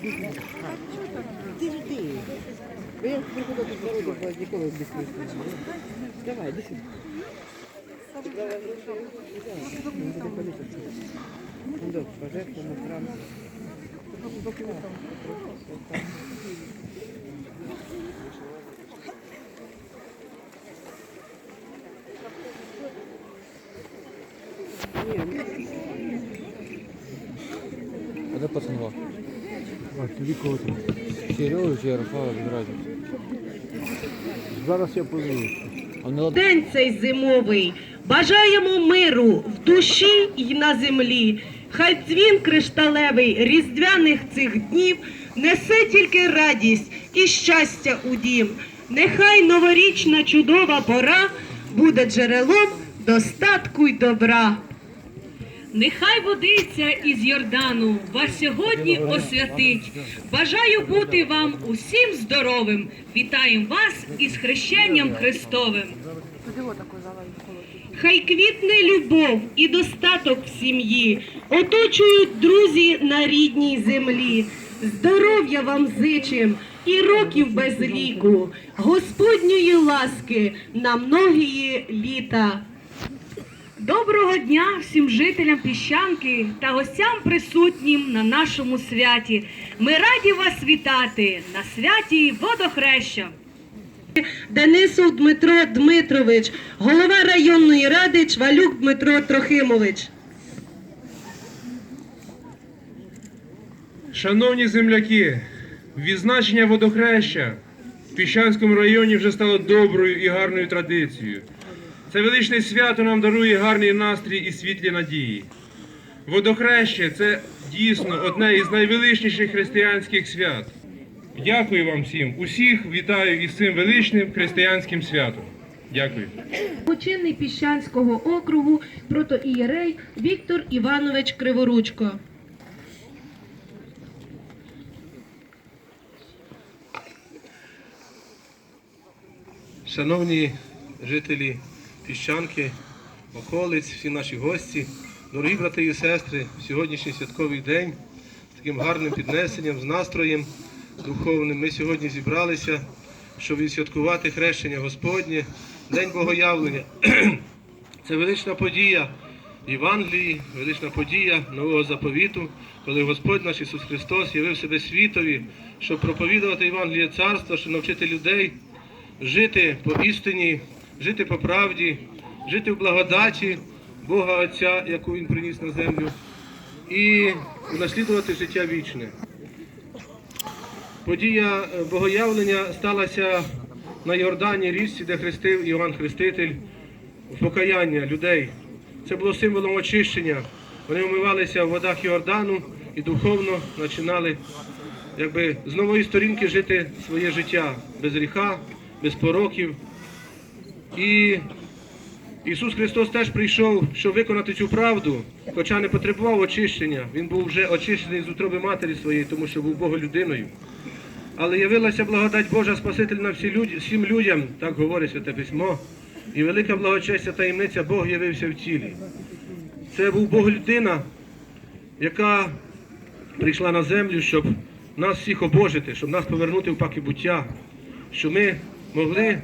Ти жди. Бо я приходила до народу, бо ніколи не смішно. Давай, іди сюди. Ну, добре, пожертвуємо храм. Тобі кого там? Чи Ярослава разниці. Зараз я подивлюся. День цей зимовий. Бажаємо миру в душі й на землі. Хай дзвін кришталевий різдвяних цих днів несе тільки радість і щастя у дім. Нехай новорічна чудова пора буде джерелом достатку й добра. Нехай водиця із Йордану вас сьогодні освятить. Бажаю бути вам усім здоровим. Вітаємо вас із хрещенням Христовим. Хай квітне любов і достаток в сім'ї, оточують друзі на рідній землі. Здоров'я вам зичим і років без ліку, Господньої ласки на многії літа. Доброго дня всім жителям піщанки та гостям присутнім на нашому святі. Ми раді вас вітати на святі водохреща. Денисов Дмитро Дмитрович, голова районної ради Чвалюк Дмитро Трохимович. Шановні земляки, відзначення водохреща в Піщанському районі вже стало доброю і гарною традицією. Це величне свято нам дарує гарний настрій і світлі надії. Водохреще це дійсно одне із найвеличніших християнських свят. Дякую вам всім. Усіх вітаю із цим величним християнським святом. Дякую. Починний Піщанського округу протоієрей Віктор Іванович Криворучко. Шановні жителі Піщанки, околиць, всі наші гості, дорогі брати і сестри, сьогоднішній святковий день з таким гарним піднесенням, з настроєм духовним ми сьогодні зібралися, щоб відсвяткувати хрещення Господнє, День Богоявлення. Це велична подія Євангелії, велична подія нового заповіту, коли Господь наш Ісус Христос явив себе світові, щоб проповідувати Євангеліє Царства, щоб навчити людей жити по істині, жити по правді, жити в благодаті Бога Отця, яку Він приніс на землю, і унаслідувати життя вічне. Подія е, богоявлення сталася на Йордані річці, де хрестив Іван Хреститель в покаяння людей. Це було символом очищення. Вони вмивалися в водах Йордану і духовно починали якби, з нової сторінки жити своє життя без гріха, без пороків. І Ісус Христос теж прийшов, щоб виконати цю правду, хоча не потребував очищення. Він був вже очищений з утроби матері своєї, тому що був Боголюдиною. Але явилася благодать Божа Спасительна всім людям, так говорить Святе Письмо. І велика благочестя таємниця Бог явився в тілі. Це був Бог людина, яка прийшла на землю, щоб нас всіх обожити, щоб нас повернути в паки буття, щоб ми могли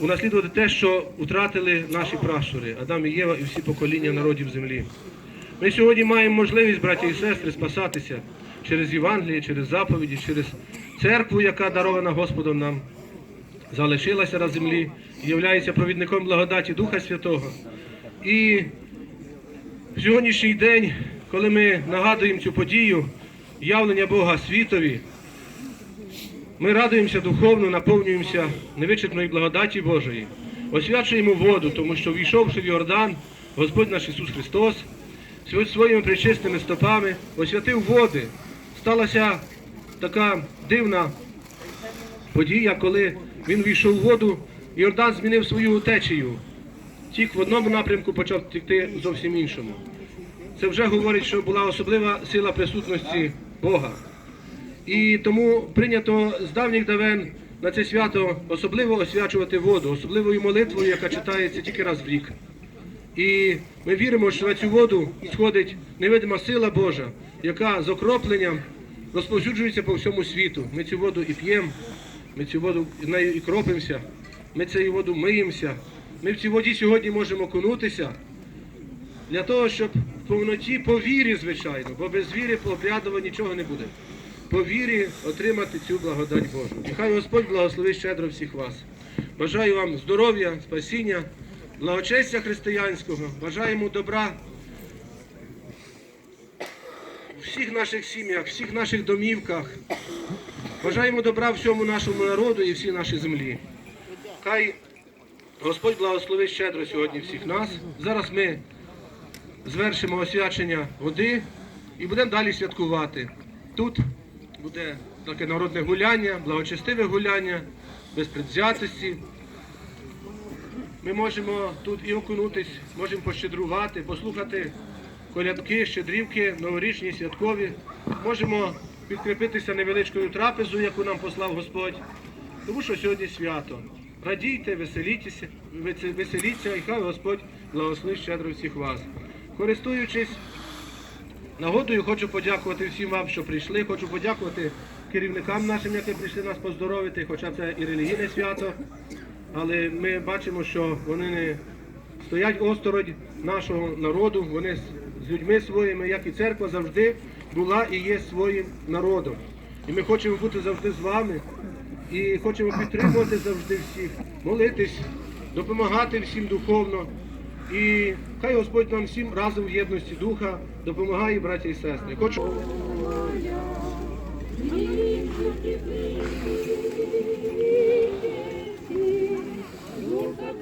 унаслідувати те, що втратили наші пращури, Адам і Єва і всі покоління народів землі. Ми сьогодні маємо можливість, браті і сестри, спасатися через Євангеліє, через заповіді, через церкву, яка дарована Господом нам, залишилася на землі і є провідником благодаті Духа Святого. І в сьогоднішній день, коли ми нагадуємо цю подію, явлення Бога світові, ми радуємося духовно, наповнюємося невичерпної благодаті Божої, освячуємо воду, тому що війшовши в Йордан, Господь наш Ісус Христос своїми причистими стопами освятив води. Сталася така дивна подія, коли він війшов в воду, Йордан змінив свою течію. Тік в одному напрямку почав тікти зовсім іншому. Це вже говорить, що була особлива сила присутності Бога. І тому прийнято з давніх давен на це свято особливо освячувати воду, особливою молитвою, яка читається тільки раз в рік. І ми віримо, що на цю воду сходить невидима сила Божа, яка з окропленням розповсюджується по всьому світу. Ми цю воду і п'ємо, ми цю воду нею і кропимося, ми цією воду миємося. Ми в цій воді сьогодні можемо окунутися для того, щоб в повноті по вірі, звичайно, бо без віри по обрядово нічого не буде. По вірі отримати цю благодать Божу. І хай Господь благословить щедро всіх вас. Бажаю вам здоров'я, спасіння, благочестя християнського, бажаємо добра у всіх наших сім'ях, всіх наших домівках. Бажаємо добра всьому нашому народу і всій нашій землі. Хай Господь благословить щедро сьогодні всіх нас. Зараз ми звершимо освячення води і будемо далі святкувати. Тут буде таке народне гуляння, благочестиве гуляння, без предвзятості. Ми можемо тут і окунутись, можемо пощедрувати, послухати колядки, щедрівки, новорічні, святкові. Можемо підкріпитися невеличкою трапезою, яку нам послав Господь, тому що сьогодні свято. Радійте, веселіться, веселіться, і хай Господь благословить щедро всіх вас. Користуючись нагодою, хочу подякувати всім вам, що прийшли. Хочу подякувати керівникам нашим, які прийшли нас поздоровити, хоча це і релігійне свято. Але ми бачимо, що вони не стоять осторонь нашого народу, вони з- людьми своїми, як і церква завжди була і є своїм народом. І ми хочемо бути завжди з вами і хочемо підтримувати завжди всіх, молитись, допомагати всім духовно. І хай Господь нам всім разом в єдності духа допомагає, браття і сестри. Хочу Духа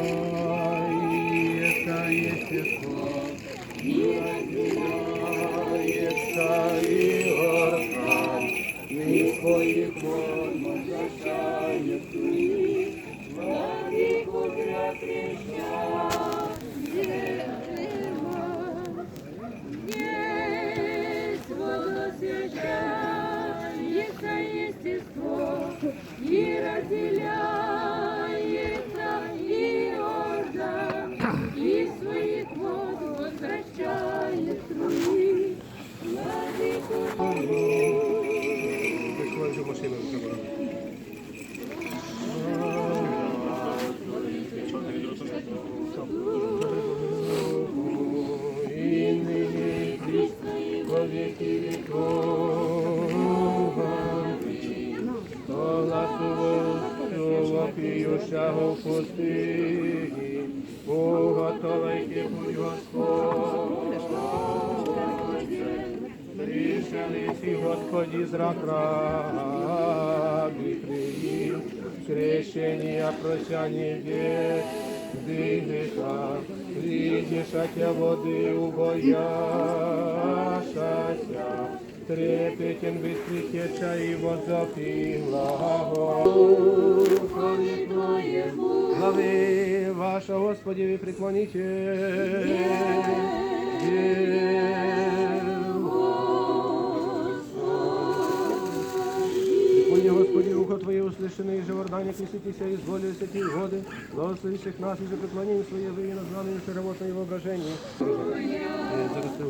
Влади Зрак раби приїм, крещення, прощання век, дихаха, придішаття води убояшася, трепетен возопила Духові Твоєму, Глави ваша, Господи, ви преклоните. Преклони, из ухо Твое услышанное из волею святі води, благослови всіх нас і за преклонение своє виє на знамені шеремотної воображение. Зараз цю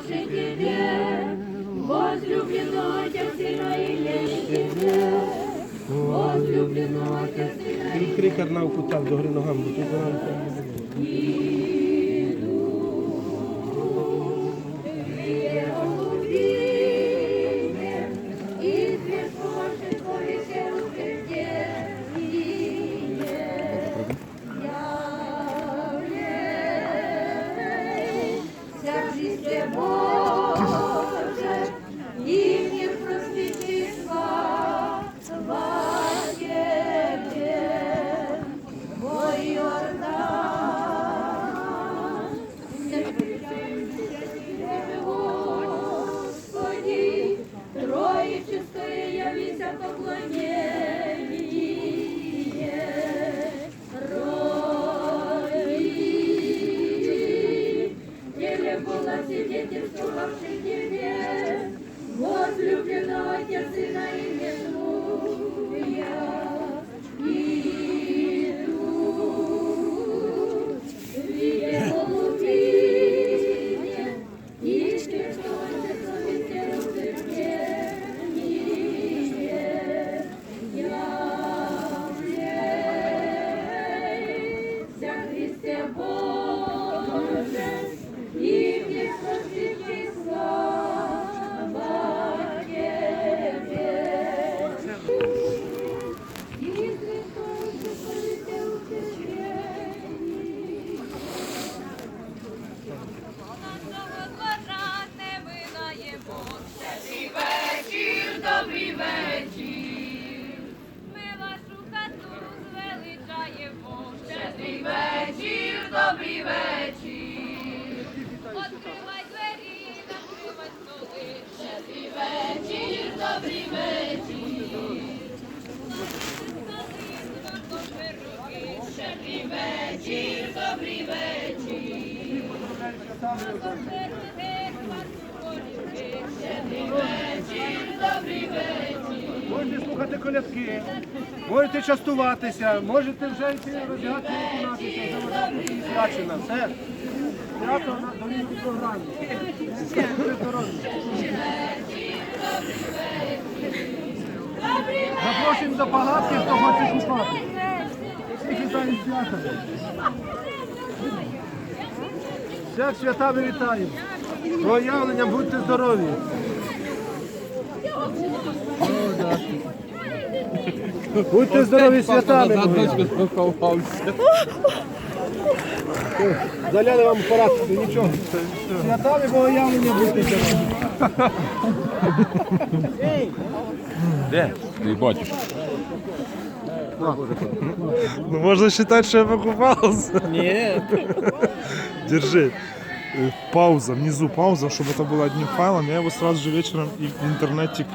свидетельствовавший Тебе, возлюблено Отец и и Тебе, возлюблено Отец Сына Тебе. Крик одна кутах до гри ногами. бо тут вона не Можете слухати колядки, можете частуватися, можете вже йти роздягати виконатися, і свячена. Все. Свято на дорівній програмі. Запрошуємо до палатки, хто хоче купати. Всіх вітаю з святом. Всіх святами вітаю. Проявлення, будьте здорові. Будьте здорові святами. Заляли вам апарат, нічого. Святами богоявлення будьте здорові. Де? Ти бачиш. Ну, можно считать, что я покупался. Ні. Держи. Э, Пауза, внизу пауза, чтобы это было одним файлом. Я его сразу же вечером и в интернете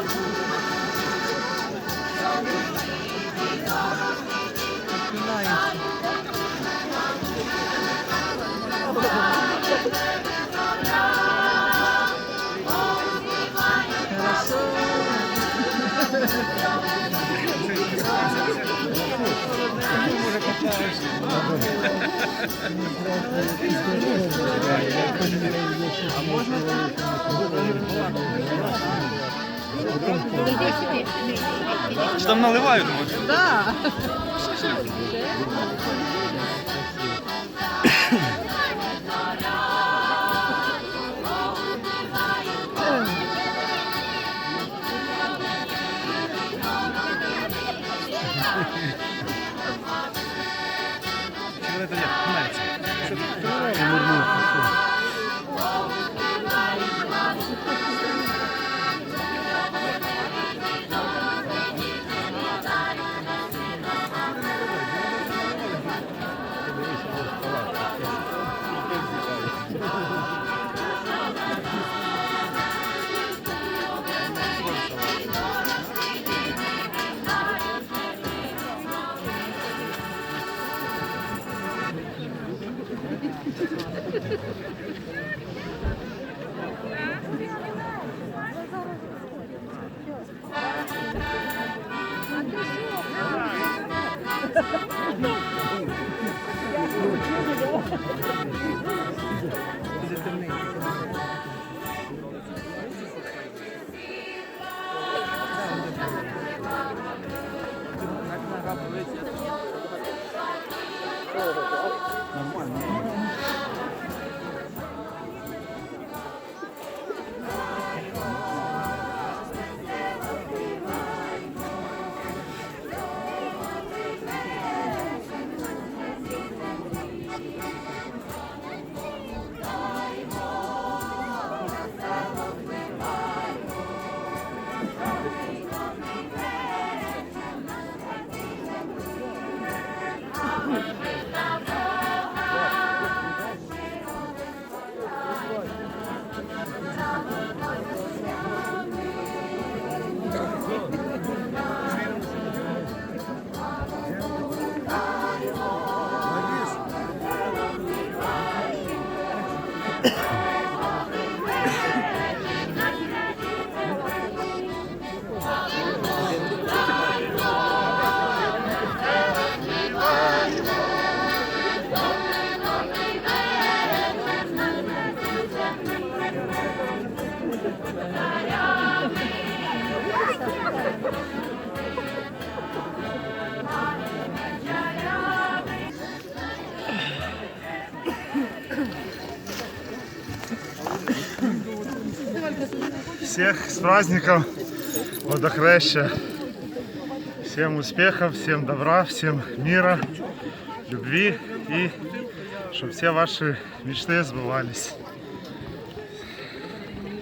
Хорошо. Чи там наливають? Всех с праздником водохреща. Всем успехов, всем добра, всем мира, любви и чтобы все ваши мечты сбывались.